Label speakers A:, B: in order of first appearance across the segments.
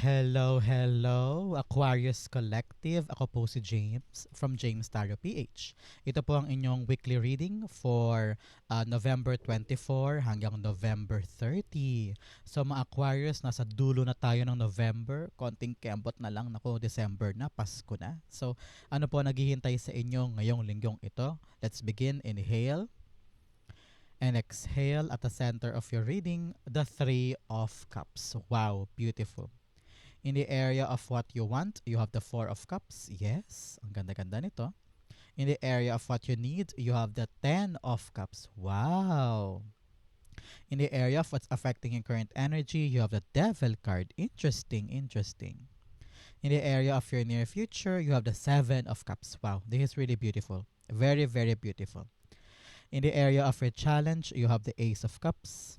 A: Hello, hello, Aquarius Collective. Ako po si James from James Tarot PH. Ito po ang inyong weekly reading for uh, November 24 hanggang November 30. So mga Aquarius, nasa dulo na tayo ng November. Konting kembot na lang. Naku, December na, Pasko na. So ano po naghihintay sa inyo ngayong linggong ito? Let's begin. Inhale. And exhale at the center of your reading, the Three of Cups. Wow, beautiful. In the area of what you want, you have the Four of Cups. Yes, ang ganda-ganda nito. In the area of what you need, you have the Ten of Cups. Wow. In the area of what's affecting your current energy, you have the Devil card. Interesting, interesting. In the area of your near future, you have the Seven of Cups. Wow, this is really beautiful. Very, very beautiful. In the area of your challenge, you have the Ace of Cups.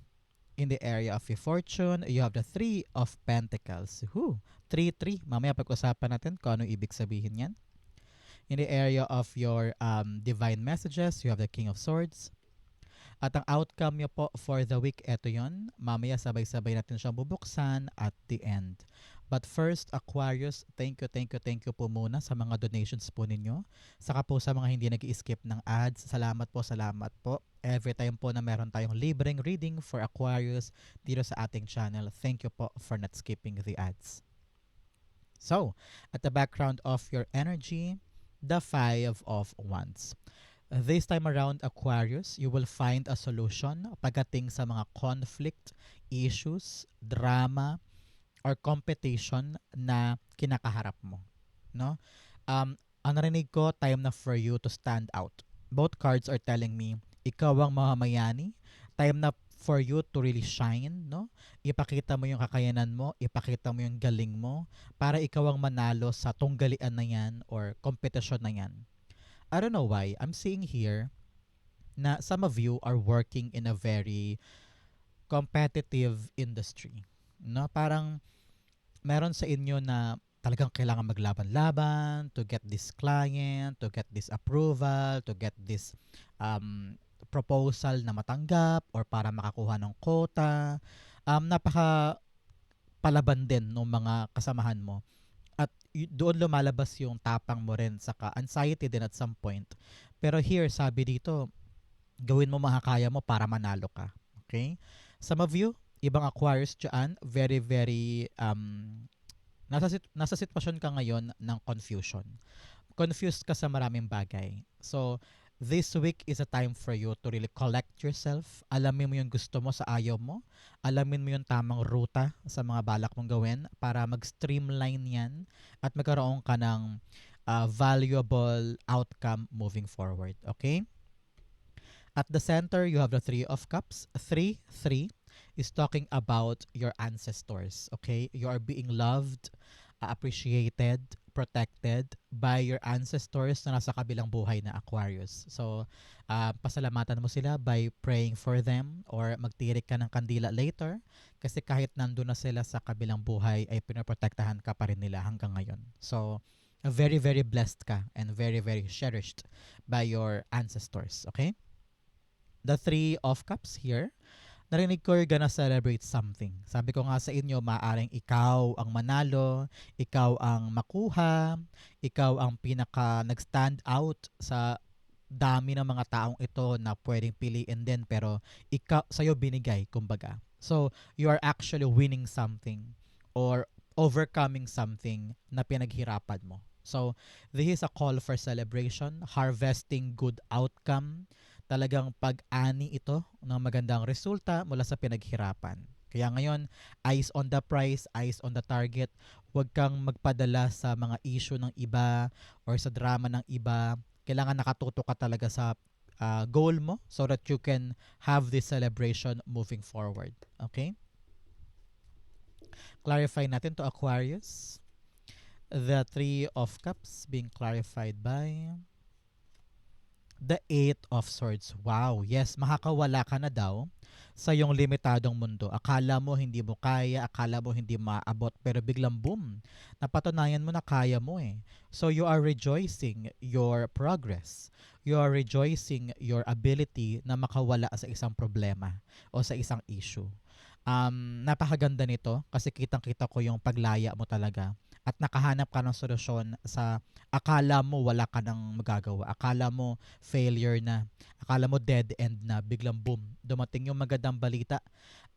A: In the area of your fortune, you have the Three of Pentacles. Whew, 3-3. Mamaya pag-usapan natin kung ano ibig sabihin yan. In the area of your um, divine messages, you have the King of Swords. At ang outcome nyo po for the week, eto yon. Mamaya sabay-sabay natin siyang bubuksan at the end. But first, Aquarius, thank you, thank you, thank you po muna sa mga donations po ninyo. Saka po sa mga hindi nag skip ng ads, salamat po, salamat po. Every time po na meron tayong libreng reading for Aquarius dito sa ating channel, thank you po for not skipping the ads. So, at the background of your energy, the Five of Wands. This time around, Aquarius, you will find a solution pagdating sa mga conflict, issues, drama, or competition na kinakaharap mo. No? Um, ang narinig ko, time na for you to stand out. Both cards are telling me, ikaw ang mamamayani. Time na for you to really shine, no? Ipakita mo yung kakayanan mo, ipakita mo yung galing mo para ikaw ang manalo sa tunggalian na yan or competition na yan. I don't know why. I'm seeing here na some of you are working in a very competitive industry. No? Parang meron sa inyo na talagang kailangan maglaban-laban to get this client, to get this approval, to get this um, proposal na matanggap or para makakuha ng quota. Um, napaka palaban din ng mga kasamahan mo. At doon lumalabas yung tapang mo rin saka anxiety din at some point. Pero here, sabi dito, gawin mo makakaya mo para manalo ka. Okay? Some of you, ibang Aquarius dyan, very, very, um, nasa, sit- nasa sitwasyon ka ngayon ng confusion. Confused ka sa maraming bagay. So, this week is a time for you to really collect yourself. Alamin mo yung gusto mo sa ayaw mo. Alamin mo yung tamang ruta sa mga balak mong gawin para mag-streamline yan at magkaroon ka ng uh, valuable outcome moving forward. Okay? At the center, you have the Three of Cups. Three, three is talking about your ancestors. Okay? You are being loved, appreciated, protected by your ancestors na nasa kabilang buhay na Aquarius. So, uh, pasalamatan mo sila by praying for them or magtirik ka ng kandila later kasi kahit nandun na sila sa kabilang buhay ay pinoprotektahan ka pa rin nila hanggang ngayon. So, very, very blessed ka and very, very cherished by your ancestors. Okay? The Three of Cups here narinig ko you're gonna celebrate something. Sabi ko nga sa inyo, maaring ikaw ang manalo, ikaw ang makuha, ikaw ang pinaka nag-stand out sa dami ng mga taong ito na pwedeng piliin din pero ikaw sa'yo binigay, kumbaga. So, you are actually winning something or overcoming something na pinaghirapan mo. So, this is a call for celebration, harvesting good outcome, talagang pag-ani ito ng magandang resulta mula sa pinaghirapan. Kaya ngayon, eyes on the prize, eyes on the target. Huwag kang magpadala sa mga issue ng iba or sa drama ng iba. Kailangan nakatuto ka talaga sa uh, goal mo so that you can have this celebration moving forward. Okay? Clarify natin to Aquarius. The Three of Cups being clarified by the Eight of Swords. Wow, yes, makakawala ka na daw sa yung limitadong mundo. Akala mo hindi mo kaya, akala mo hindi maabot, pero biglang boom, napatunayan mo na kaya mo eh. So you are rejoicing your progress. You are rejoicing your ability na makawala sa isang problema o sa isang issue. Um, napakaganda nito kasi kitang-kita ko yung paglaya mo talaga at nakahanap ka ng solusyon sa akala mo wala ka nang magagawa. Akala mo failure na. Akala mo dead end na. Biglang boom. Dumating yung magandang balita.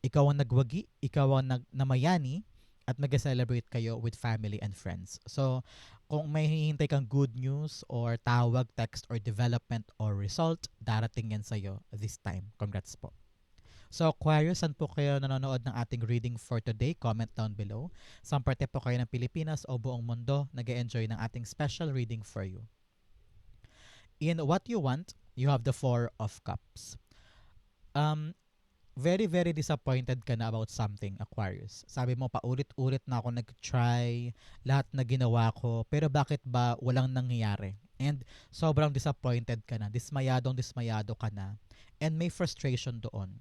A: Ikaw ang nagwagi. Ikaw ang nag namayani at mag-celebrate kayo with family and friends. So, kung may hihintay kang good news or tawag, text, or development or result, darating yan sa'yo this time. Congrats po. So Aquarius, saan po kayo nanonood ng ating reading for today? Comment down below. Saan parte po kayo ng Pilipinas o buong mundo nag enjoy ng ating special reading for you? In What You Want, you have the Four of Cups. Um, very, very disappointed ka na about something, Aquarius. Sabi mo, paulit-ulit na ako nag-try, lahat na ginawa ko, pero bakit ba walang nangyayari? And sobrang disappointed ka na, dismayadong dismayado ka na, and may frustration doon.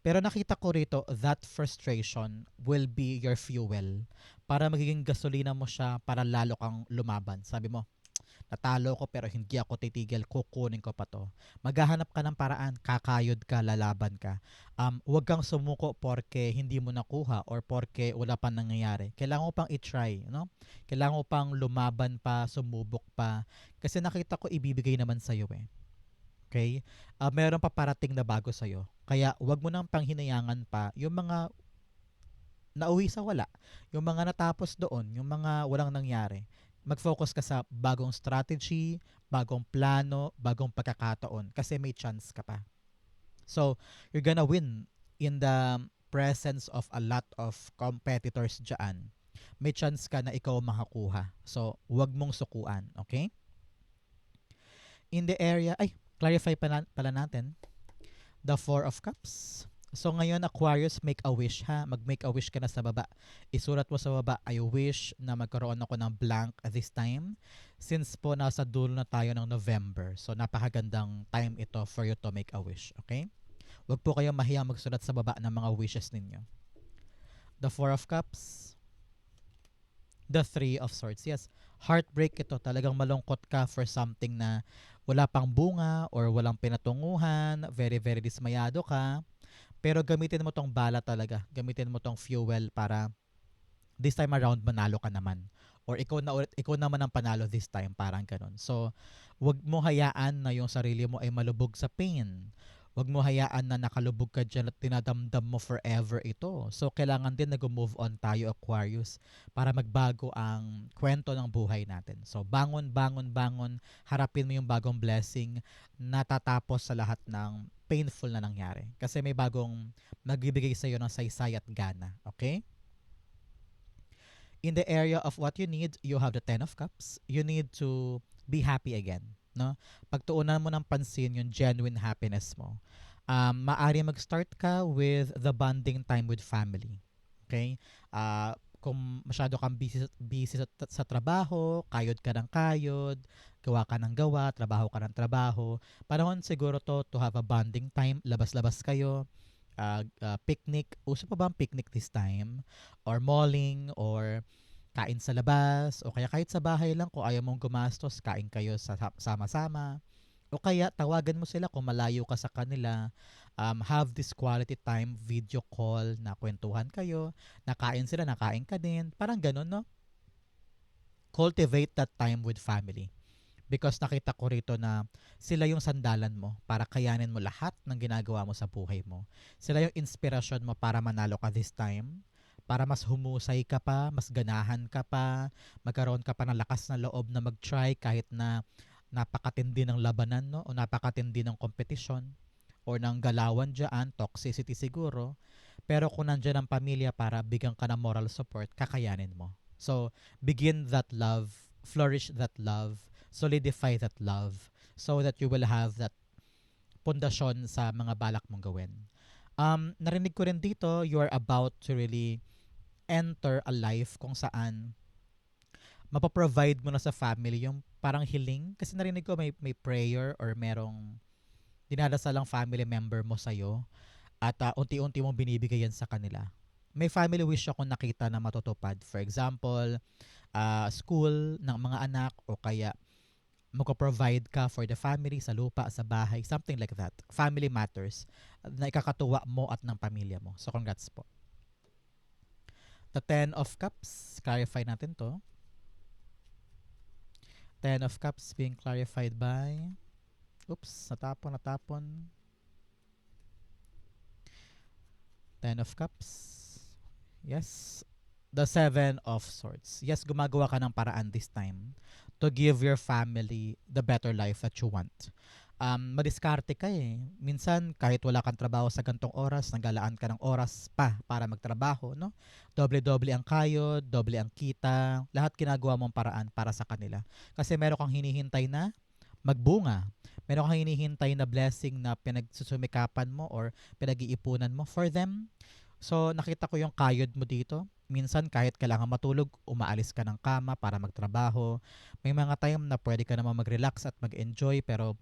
A: Pero nakita ko rito, that frustration will be your fuel para magiging gasolina mo siya para lalo kang lumaban. Sabi mo, natalo ko pero hindi ako titigil, kukunin ko pa to. Maghahanap ka ng paraan, kakayod ka, lalaban ka. Um, huwag kang sumuko porke hindi mo nakuha or porke wala pa nangyayari. Kailangan mo pang i-try, no? Kailangan mo pang lumaban pa, sumubok pa. Kasi nakita ko ibibigay naman sa'yo eh. Okay? Uh, meron pa parating na bago sa'yo. Kaya wag mo nang panghinayangan pa yung mga nauwi sa wala. Yung mga natapos doon, yung mga walang nangyari. Mag-focus ka sa bagong strategy, bagong plano, bagong pagkakataon kasi may chance ka pa. So, you're gonna win in the presence of a lot of competitors dyan. May chance ka na ikaw makakuha. So, wag mong sukuan. Okay? In the area, ay, clarify pala, pala natin the Four of Cups. So ngayon Aquarius, make a wish ha. Mag-make a wish ka na sa baba. Isulat mo sa baba, I wish na magkaroon ako ng blank this time. Since po nasa dulo na tayo ng November. So napakagandang time ito for you to make a wish. Okay? Huwag po kayong mahiyang magsulat sa baba ng mga wishes ninyo. The Four of Cups. The Three of Swords. Yes, heartbreak ito. Talagang malungkot ka for something na wala pang bunga or walang pinatunguhan, very very dismayado ka. Pero gamitin mo tong bala talaga. Gamitin mo tong fuel para this time around manalo ka naman. Or ikaw na ulit, ikaw naman ang panalo this time, parang ganun. So, wag mo hayaan na yung sarili mo ay malubog sa pain Huwag mo hayaan na nakalubog ka dyan at tinadamdam mo forever ito. So, kailangan din nag-move on tayo, Aquarius, para magbago ang kwento ng buhay natin. So, bangon, bangon, bangon, harapin mo yung bagong blessing na tatapos sa lahat ng painful na nangyari. Kasi may bagong magbibigay sa iyo ng saysay at gana. Okay? In the area of what you need, you have the Ten of Cups. You need to be happy again no? Pagtuunan mo ng pansin yung genuine happiness mo. Um, maari mag-start ka with the bonding time with family. Okay? Uh, kung masyado kang busy, busy sa, sa trabaho, kayod ka ng kayod, gawa ka ng gawa, trabaho ka ng trabaho, panahon siguro to to have a bonding time, labas-labas kayo, uh, uh, picnic, uso pa ba ang picnic this time? Or malling, or kain sa labas, o kaya kahit sa bahay lang kung ayaw mong gumastos, kain kayo sa sama-sama. O kaya tawagan mo sila kung malayo ka sa kanila. Um, have this quality time video call na kwentuhan kayo. Nakain sila, nakain ka din. Parang ganun, no? Cultivate that time with family. Because nakita ko rito na sila yung sandalan mo para kayanin mo lahat ng ginagawa mo sa buhay mo. Sila yung inspirasyon mo para manalo ka this time para mas humusay ka pa, mas ganahan ka pa, magkaroon ka pa ng lakas na loob na mag-try kahit na napakatindi ng labanan no o napakatindi ng kompetisyon or ng galawan diyan, toxicity siguro. Pero kung nandiyan ang pamilya para bigyan ka ng moral support, kakayanin mo. So, begin that love, flourish that love, solidify that love so that you will have that pundasyon sa mga balak mong gawin. Um, narinig ko rin dito, you are about to really enter a life kung saan mapaprovide mo na sa family yung parang hiling. Kasi narinig ko may, may prayer or merong dinadasalang family member mo sa'yo at uh, unti-unti mong binibigay yan sa kanila. May family wish ako nakita na matutupad. For example, uh, school ng mga anak o kaya magpo-provide ka for the family, sa lupa, sa bahay, something like that. Family matters na ikakatuwa mo at ng pamilya mo. So, congrats po. The Ten of Cups, clarify natin to. Ten of Cups being clarified by... Oops, natapon, natapon. Ten of Cups. Yes. The Seven of Swords. Yes, gumagawa ka ng paraan this time to give your family the better life that you want. Um, madiskarte ka eh. Minsan, kahit wala kang trabaho sa gantong oras, nagalaan ka ng oras pa para magtrabaho, no? Doble-doble ang kayod, doble ang kita, lahat ginagawa mong paraan para sa kanila. Kasi meron kang hinihintay na magbunga. Meron kang hinihintay na blessing na pinagsusumikapan mo or pinag-iipunan mo for them. So, nakita ko yung kayod mo dito. Minsan, kahit kailangan matulog, umaalis ka ng kama para magtrabaho. May mga time na pwede ka naman mag-relax at mag-enjoy pero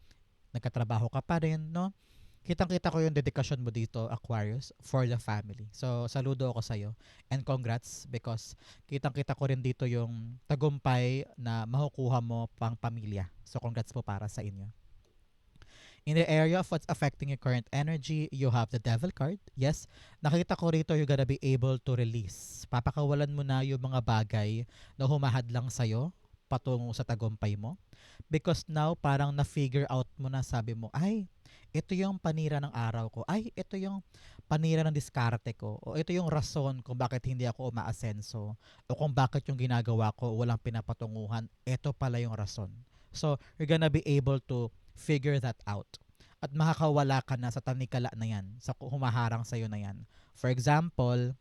A: nagkatrabaho ka pa rin, no? Kitang-kita ko yung dedikasyon mo dito, Aquarius, for the family. So, saludo ako sa'yo. And congrats because kitang-kita ko rin dito yung tagumpay na makukuha mo pang pamilya. So, congrats po para sa inyo. In the area of what's affecting your current energy, you have the devil card. Yes, nakita ko rito you're gonna be able to release. Papakawalan mo na yung mga bagay na humahad lang sa'yo patungo sa tagumpay mo. Because now, parang na-figure out mo na sabi mo, ay, ito yung panira ng araw ko. Ay, ito yung panira ng diskarte ko. O ito yung rason kung bakit hindi ako umaasenso. O kung bakit yung ginagawa ko walang pinapatunguhan. Ito pala yung rason. So, you're gonna be able to figure that out. At makakawala ka na sa tanikala na yan, sa humaharang sa'yo na yan. For example,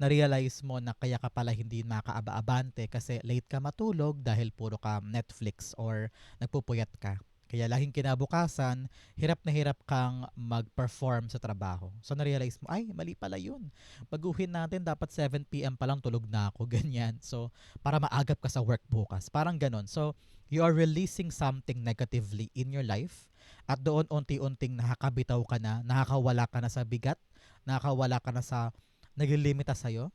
A: na-realize mo na kaya ka pala hindi makaaba-abante kasi late ka matulog dahil puro ka Netflix or nagpupuyat ka. Kaya laging kinabukasan, hirap na hirap kang mag-perform sa trabaho. So na-realize mo, ay, mali pala yun. Baguhin natin, dapat 7pm pa lang tulog na ako, ganyan. So, para maagap ka sa work bukas. Parang ganon. So, you are releasing something negatively in your life at doon unti-unting nakakabitaw ka na, nakakawala ka na sa bigat, nakakawala ka na sa naglilimita sa'yo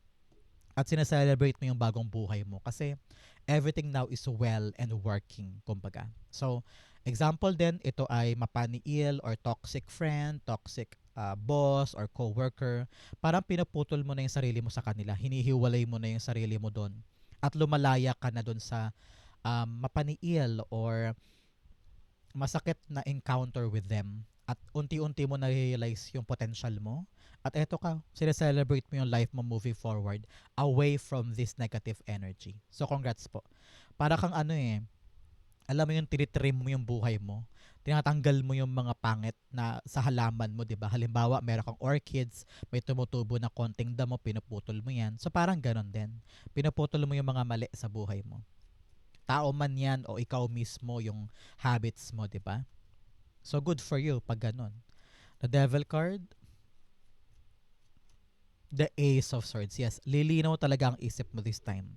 A: at sineselebrate mo yung bagong buhay mo kasi everything now is well and working, kumbaga. So, example din, ito ay mapaniil or toxic friend, toxic uh, boss or co-worker. Parang pinaputol mo na yung sarili mo sa kanila, hinihiwalay mo na yung sarili mo doon at lumalaya ka na doon sa um, mapaniil or masakit na encounter with them at unti-unti mo na-realize yung potential mo at eto ka, celebrate mo yung life mo moving forward away from this negative energy. So congrats po. Para kang ano eh, alam mo yung tinitrim mo yung buhay mo. Tinatanggal mo yung mga pangit na sa halaman mo, 'di ba? Halimbawa, meron kang orchids, may tumutubo na konting damo, pinuputol mo 'yan. So parang ganon din. Pinuputol mo yung mga mali sa buhay mo. Tao man 'yan o ikaw mismo yung habits mo, 'di ba? So good for you pag ganon. The Devil card, the Ace of Swords. Yes, lilinaw talaga ang isip mo this time.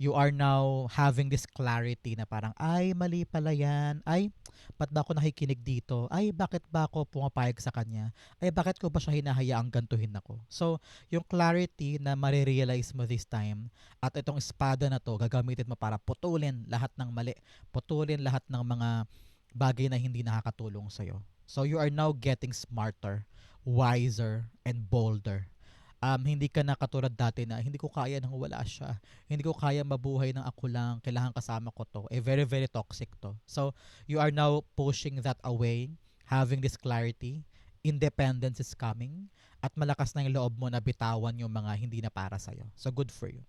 A: You are now having this clarity na parang, ay, mali pala yan. Ay, ba't ba ako nakikinig dito? Ay, bakit ba ako pumapayag sa kanya? Ay, bakit ko ba siya hinahayaang gantuhin ako? So, yung clarity na marirealize mo this time at itong espada na to, gagamitin mo para putulin lahat ng mali. Putulin lahat ng mga bagay na hindi nakakatulong sa'yo. So, you are now getting smarter, wiser, and bolder um, hindi ka na katulad dati na hindi ko kaya nang wala siya. Hindi ko kaya mabuhay ng ako lang. Kailangan kasama ko to. Eh, very, very toxic to. So, you are now pushing that away, having this clarity. Independence is coming. At malakas na yung loob mo na bitawan yung mga hindi na para sa'yo. So, good for you.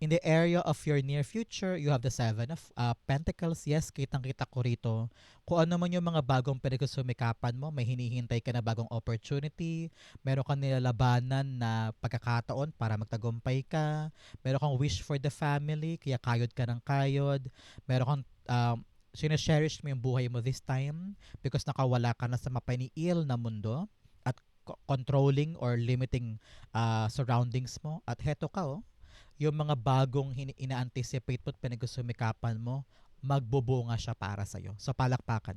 A: In the area of your near future, you have the Seven of uh, Pentacles. Yes, kitang-kita ko rito. Kung ano man yung mga bagong pinagsumikapan mo, may hinihintay ka na bagong opportunity, meron kang nilalabanan na pagkakataon para magtagumpay ka, meron kang wish for the family, kaya kayod ka ng kayod, meron kang um, sinasherish mo yung buhay mo this time because nakawala ka na sa mapaniil na mundo at controlling or limiting uh, surroundings mo. At heto ka, oh, yung mga bagong ina-anticipate mo at pinagsumikapan mo, magbubunga siya para sa'yo. So, palakpakan.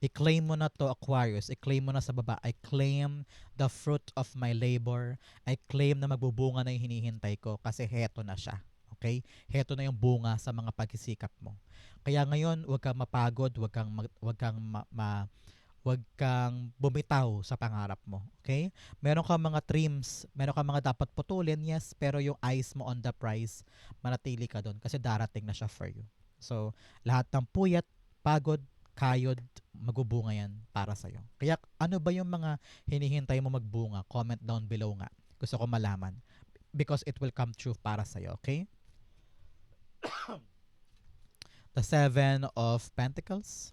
A: I-claim mo na to, Aquarius. I-claim mo na sa baba. I claim the fruit of my labor. I claim na magbubunga na yung hinihintay ko kasi heto na siya. Okay? Heto na yung bunga sa mga pagsisikap mo. Kaya ngayon, huwag kang mapagod, huwag kang mag, huwag kang ma, ma- huwag kang bumitaw sa pangarap mo. Okay? Meron kang mga trims, meron kang mga dapat putulin, yes, pero yung eyes mo on the prize, manatili ka doon kasi darating na siya for you. So, lahat ng puyat, pagod, kayod, magbubunga yan para sa'yo. Kaya ano ba yung mga hinihintay mo magbunga? Comment down below nga. Gusto ko malaman. Because it will come true para sa'yo, okay? the Seven of Pentacles.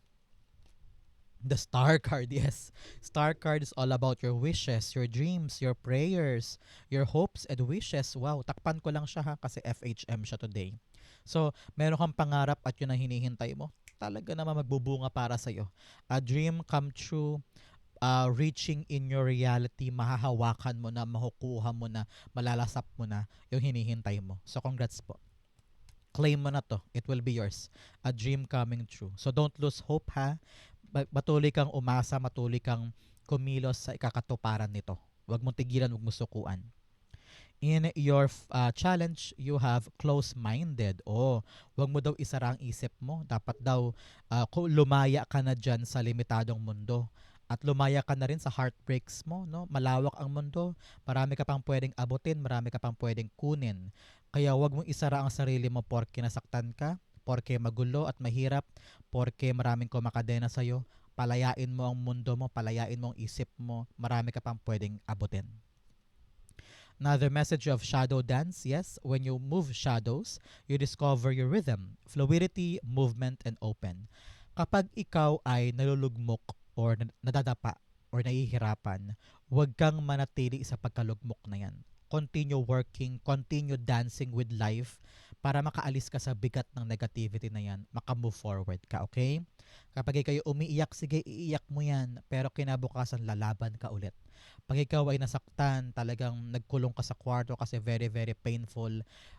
A: The Star card, yes. Star card is all about your wishes, your dreams, your prayers, your hopes and wishes. Wow, takpan ko lang siya ha kasi FHM siya today. So, meron kang pangarap at yun ang hinihintay mo. Talaga naman magbubunga para sa'yo. A dream come true, uh, reaching in your reality, mahahawakan mo na, makukuha mo na, malalasap mo na yung hinihintay mo. So, congrats po. Claim mo na to. It will be yours. A dream coming true. So, don't lose hope ha. Matuloy kang umasa, matuloy kang kumilos sa ikakatuparan nito. Huwag mong tigilan, huwag mong sukuan. In your uh, challenge, you have close-minded. Oh, wag mo daw isara ang isip mo. Dapat daw uh, lumaya ka na dyan sa limitadong mundo. At lumaya ka na rin sa heartbreaks mo, no? Malawak ang mundo. Marami ka pang pwedeng abutin, marami ka pang pwedeng kunin. Kaya wag mong isara ang sarili mo porke nasaktan ka, porke magulo at mahirap, porke maraming kumakadena sa'yo. Palayain mo ang mundo mo, palayain mo ang isip mo, marami ka pang pwedeng abutin. Another message of shadow dance. Yes, when you move shadows, you discover your rhythm, fluidity, movement, and open. Kapag ikaw ay nalulugmok or na- nadadapa or nahihirapan, huwag kang manatili sa pagkalugmok na yan. Continue working, continue dancing with life para makaalis ka sa bigat ng negativity na yan, makamove forward ka, okay? Kapag ikaw umiiyak, sige, iiyak mo yan, pero kinabukasan lalaban ka ulit pag ikaw ay nasaktan, talagang nagkulong ka sa kwarto kasi very, very painful,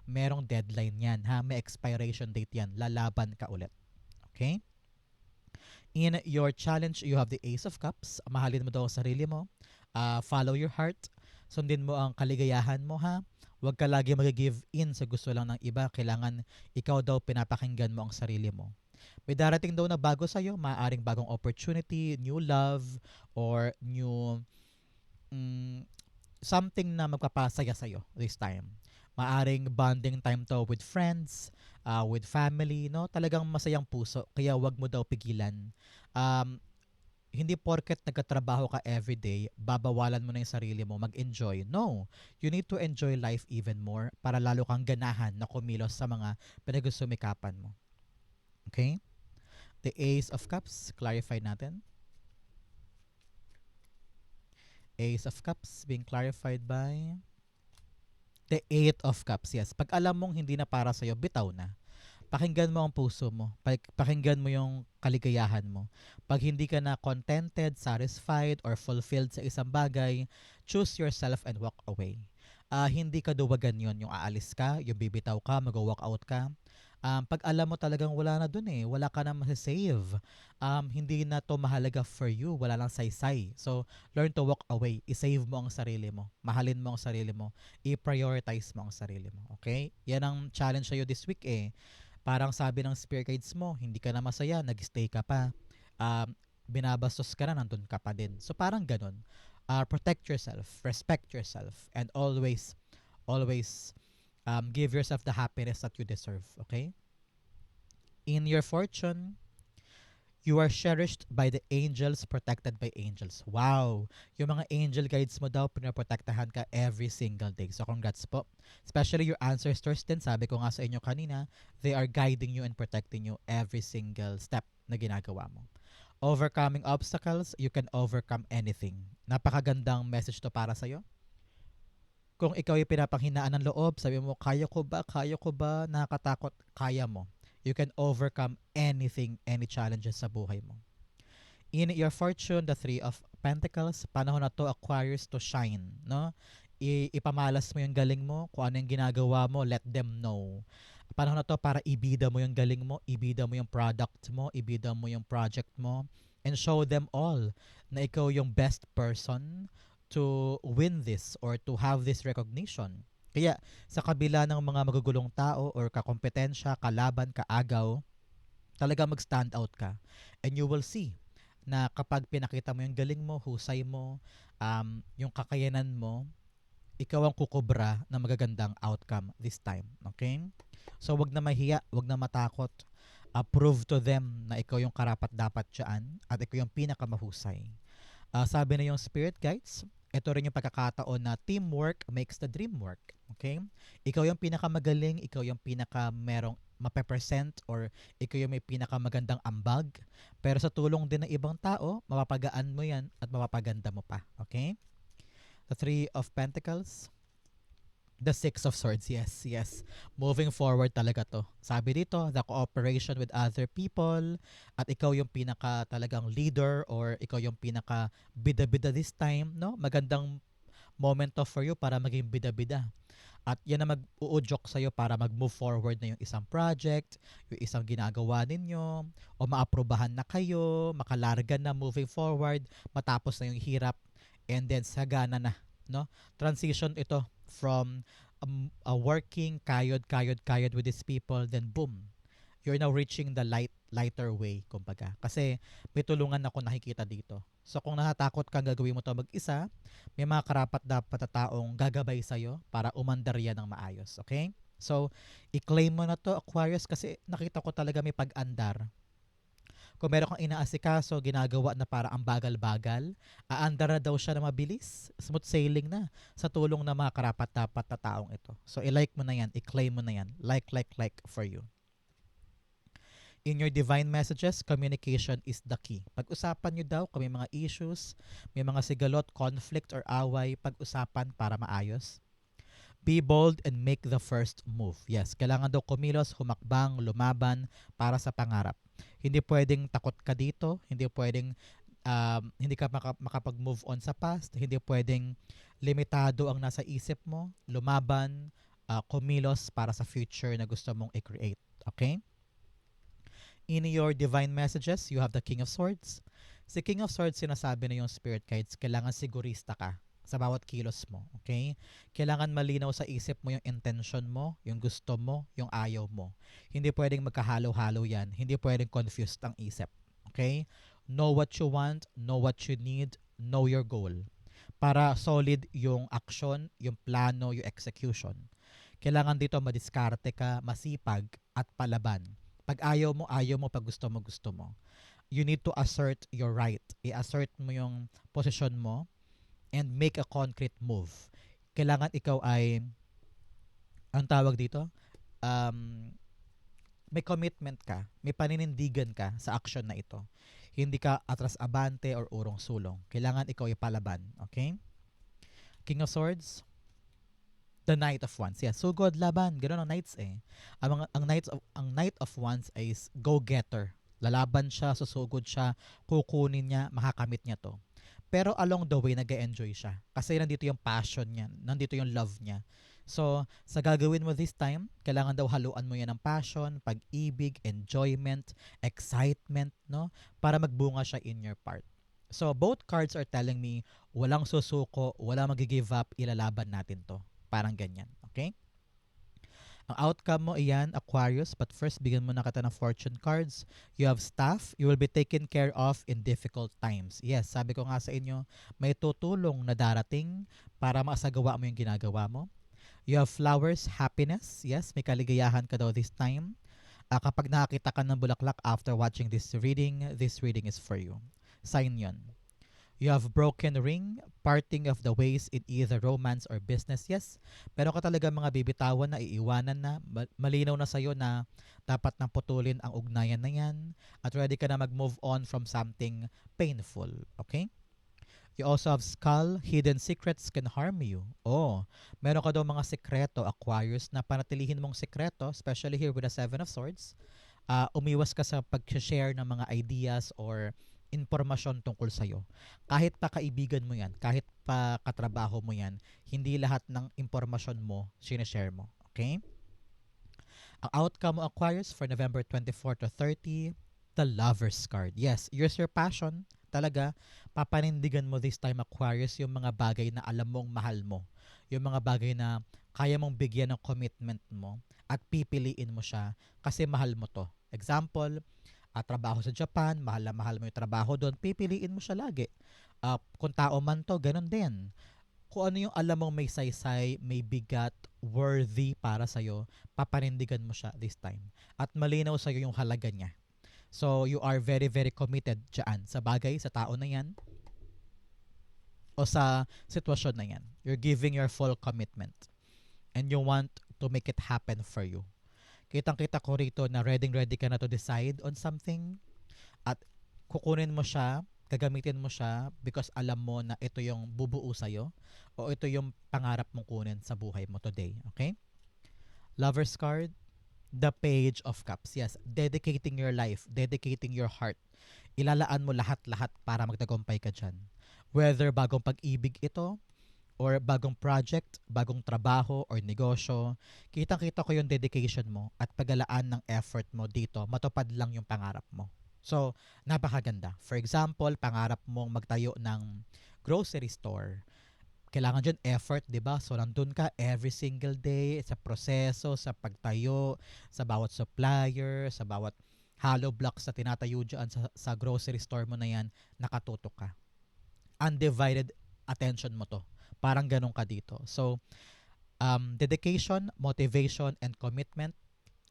A: merong deadline yan, ha? May expiration date yan. Lalaban ka ulit. Okay? In your challenge, you have the Ace of Cups. Mahalin mo daw ang sarili mo. Uh, follow your heart. Sundin mo ang kaligayahan mo, ha? Huwag ka lagi mag-give in sa gusto lang ng iba. Kailangan ikaw daw pinapakinggan mo ang sarili mo. May darating daw na bago sa'yo, maaaring bagong opportunity, new love, or new mm, something na magpapasaya sa'yo this time. Maaring bonding time to with friends, uh, with family, no? Talagang masayang puso, kaya wag mo daw pigilan. Um, hindi porket nagkatrabaho ka everyday, babawalan mo na yung sarili mo, mag-enjoy. No, you need to enjoy life even more para lalo kang ganahan na kumilos sa mga pinagsumikapan mo. Okay? The Ace of Cups, clarify natin. Ace of Cups being clarified by the Eight of Cups. Yes, pag alam mong hindi na para sa'yo, bitaw na. Pakinggan mo ang puso mo. Pak- Pakinggan mo yung kaligayahan mo. Pag hindi ka na contented, satisfied, or fulfilled sa isang bagay, choose yourself and walk away. Ah, hindi ka duwagan yon yung aalis ka, yung bibitaw ka, mag-walk out ka. Um, pag alam mo talagang wala na dun eh, wala ka na masasave. Um, hindi na to mahalaga for you, wala lang saysay. So, learn to walk away. I-save mo ang sarili mo. Mahalin mo ang sarili mo. I-prioritize mo ang sarili mo. Okay? Yan ang challenge sa'yo this week eh. Parang sabi ng spirit guides mo, hindi ka na masaya, nag-stay ka pa. Um, binabastos ka na, nandun ka pa din. So, parang ganun. Uh, protect yourself, respect yourself, and always, always um, give yourself the happiness that you deserve. Okay? In your fortune, you are cherished by the angels, protected by angels. Wow! Yung mga angel guides mo daw, pinaprotektahan ka every single day. So, congrats po. Especially your ancestors din, sabi ko nga sa inyo kanina, they are guiding you and protecting you every single step na ginagawa mo. Overcoming obstacles, you can overcome anything. Napakagandang message to para sa'yo. Kung ikaw ay pinapanghinaan ng loob, sabi mo, kaya ko ba, kaya ko ba, nakakatakot, kaya mo. You can overcome anything, any challenges sa buhay mo. In your fortune, the Three of Pentacles, panahon na to, Aquarius, to shine. No? I- ipamalas mo yung galing mo, kung ano yung ginagawa mo, let them know. Panahon na to para ibida mo yung galing mo, ibida mo yung product mo, ibida mo yung project mo, and show them all na ikaw yung best person to win this or to have this recognition. Kaya sa kabila ng mga magugulong tao or kakompetensya, kalaban, kaagaw, talaga mag-stand out ka. And you will see na kapag pinakita mo yung galing mo, husay mo, um, yung kakayanan mo, ikaw ang kukubra ng magagandang outcome this time. Okay? So, wag na mahiya, wag na matakot. Uh, prove to them na ikaw yung karapat dapat dyan at ikaw yung pinakamahusay. Uh, sabi na yung spirit guides, ito rin yung pagkakataon na teamwork makes the dream work. Okay? Ikaw yung pinakamagaling, ikaw yung pinaka merong mapepresent or ikaw yung may pinakamagandang ambag. Pero sa tulong din ng ibang tao, mapapagaan mo yan at mapapaganda mo pa. Okay? The Three of Pentacles. The Six of Swords, yes, yes. Moving forward talaga to. Sabi dito, the cooperation with other people at ikaw yung pinaka talagang leader or ikaw yung pinaka bida-bida this time, no? Magandang moment to for you para maging bida-bida. At yan na mag-uudyok sa'yo para mag-move forward na yung isang project, yung isang ginagawa ninyo, o maaprobahan na kayo, makalarga na moving forward, matapos na yung hirap, and then sagana na, no? Transition ito from um, a working kayod kayod kayod with these people then boom you're now reaching the light lighter way kumbaga. Kasi may tulungan ako nakikita dito. So kung natatakot kang gagawin mo to mag-isa. May mga karapat dapat na taong gagabay sa'yo para umandar yan ng maayos okay? So i-claim mo na to Aquarius kasi nakita ko talaga may pag-andar kung meron kang inaasikaso, ginagawa na para ang bagal-bagal, aandar na daw siya na mabilis, smooth sailing na sa tulong ng mga karapat-dapat na taong ito. So, i-like mo na yan, i-claim mo na yan. Like, like, like for you. In your divine messages, communication is the key. Pag-usapan nyo daw kung may mga issues, may mga sigalot, conflict, or away, pag-usapan para maayos. Be bold and make the first move. Yes, kailangan daw kumilos, humakbang, lumaban para sa pangarap. Hindi pwedeng takot ka dito, hindi pwedeng um, hindi ka maka- makapag-move on sa past, hindi pwedeng limitado ang nasa isip mo, lumaban, uh, kumilos para sa future na gusto mong i-create. Okay? In your divine messages, you have the King of Swords. Si King of Swords, sinasabi na yung spirit guides, kailangan sigurista ka sa bawat kilos mo. Okay? Kailangan malinaw sa isip mo yung intention mo, yung gusto mo, yung ayaw mo. Hindi pwedeng magkahalo-halo yan. Hindi pwedeng confused ang isip. Okay? Know what you want, know what you need, know your goal. Para solid yung action, yung plano, yung execution. Kailangan dito madiskarte ka, masipag, at palaban. Pag ayaw mo, ayaw mo. Pag gusto mo, gusto mo. You need to assert your right. I-assert mo yung posisyon mo and make a concrete move. Kailangan ikaw ay ang tawag dito, um, may commitment ka, may paninindigan ka sa action na ito. Hindi ka atras-abante or urong-sulong. Kailangan ikaw ipalaban. Okay? King of Swords, the Knight of Wands. Yeah, so good laban. Ganun ang Knights eh. Ang, ang, Knights of, ang Knight of Wands is go-getter. Lalaban siya, susugod siya, kukunin niya, makakamit niya to. Pero along the way, nag enjoy siya. Kasi nandito yung passion niya, nandito yung love niya. So, sa gagawin mo this time, kailangan daw haluan mo yan ng passion, pag-ibig, enjoyment, excitement, no? Para magbunga siya in your part. So, both cards are telling me, walang susuko, wala mag-give up, ilalaban natin to. Parang ganyan. Okay? Ang outcome mo iyan, Aquarius, but first bigyan mo na kita ng fortune cards. You have staff, you will be taken care of in difficult times. Yes, sabi ko nga sa inyo, may tutulong na darating para maasagawa mo yung ginagawa mo. You have flowers, happiness. Yes, may kaligayahan ka daw this time. Uh, kapag nakakita ka ng bulaklak after watching this reading, this reading is for you. Sign yon. You have broken ring, parting of the ways in either romance or business. Yes, pero ka talaga mga bibitawan na iiwanan na, malinaw na sa'yo na dapat nang putulin ang ugnayan na yan at ready ka na mag-move on from something painful. Okay? You also have skull, hidden secrets can harm you. Oh, meron ka daw mga sekreto, Aquarius, na panatilihin mong sekreto, especially here with the Seven of Swords. Uh, umiwas ka sa pag-share ng mga ideas or impormasyon tungkol sa'yo. Kahit pa kaibigan mo yan, kahit pa katrabaho mo yan, hindi lahat ng impormasyon mo sinishare mo. Okay? Ang outcome mo Aquarius for November 24 to 30, the Lover's card. Yes, use your passion. Talaga, papanindigan mo this time Aquarius yung mga bagay na alam mong mahal mo. yung mga bagay na kaya mong bigyan ng commitment mo at pipiliin mo siya kasi mahal mo to. Example, ah, trabaho sa Japan, mahal na mahal mo yung trabaho doon, pipiliin mo siya lagi. Ah, kung tao man to, ganun din. Kung ano yung alam mong may saysay, may bigat, worthy para sa'yo, papanindigan mo siya this time. At malinaw sa'yo yung halaga niya. So, you are very, very committed dyan sa bagay, sa tao na yan, o sa sitwasyon na yan. You're giving your full commitment. And you want to make it happen for you. Kitang-kita ko rito na ready-ready ka na to decide on something at kukunin mo siya, gagamitin mo siya because alam mo na ito yung bubuo sa'yo o ito yung pangarap mong kunin sa buhay mo today. Okay? Lover's card, the page of cups. Yes, dedicating your life, dedicating your heart. Ilalaan mo lahat-lahat para magtagumpay ka dyan. Whether bagong pag-ibig ito, or bagong project, bagong trabaho, or negosyo, kitang-kita ko yung dedication mo at pagalaan ng effort mo dito, matupad lang yung pangarap mo. So, napakaganda. For example, pangarap mong magtayo ng grocery store. Kailangan dyan effort, di ba? So, nandun ka every single day sa proseso, sa pagtayo, sa bawat supplier, sa bawat hollow blocks na tinatayo dyan sa, sa grocery store mo na yan, nakatutok ka. Undivided attention mo to. Parang ganun ka dito. So, um, dedication, motivation, and commitment,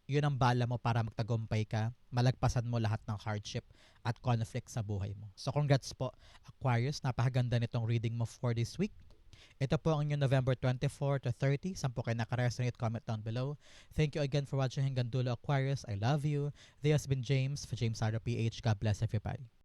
A: yun ang bala mo para magtagumpay ka, malagpasan mo lahat ng hardship at conflict sa buhay mo. So, congrats po, Aquarius. Napakaganda nitong reading mo for this week. Ito po ang inyong November 24 to 30. Saan po kayo nakaresonate, comment down below. Thank you again for watching hanggang dulo, Aquarius. I love you. This has been James for James Sara PH. God bless everybody.